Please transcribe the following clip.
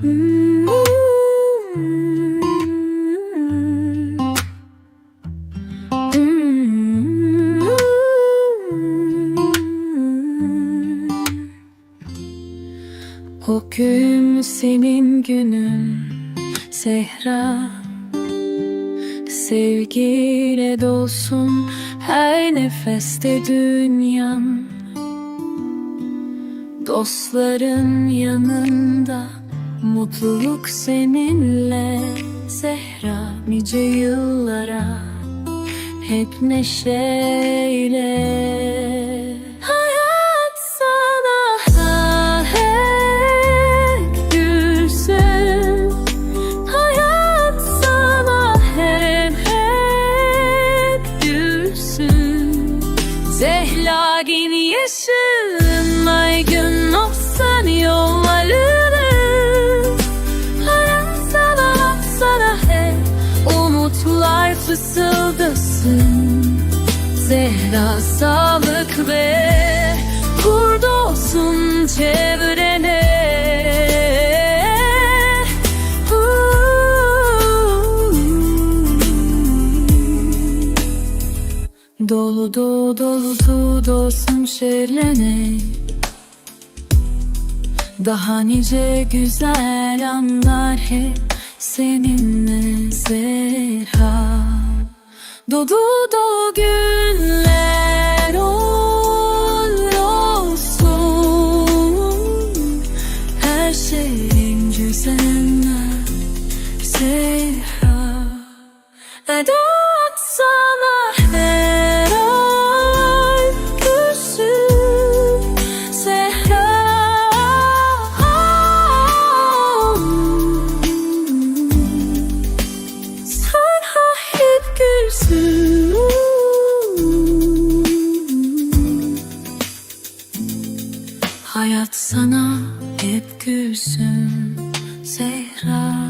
O gün senin günün Zehra Sevgiyle dolsun her nefeste dünyan. Dostların yanında Mutluluk seninle Zehra nice yıllara Hep neşeyle. Hayat sana hep gülsün. Hayat sana hep hep gülsün. Zehlagin yaşın fısıldasın. Zehra sağlık ve kurd olsun çevrene. Dolu dolu dolu dolu dolsun şerlene. Daha nice güzel anlar hep seninle Zehra Dolu günler ol olsun. Her şeyin güzeller Zehra Edat Hayat sana hep gülsün Zehra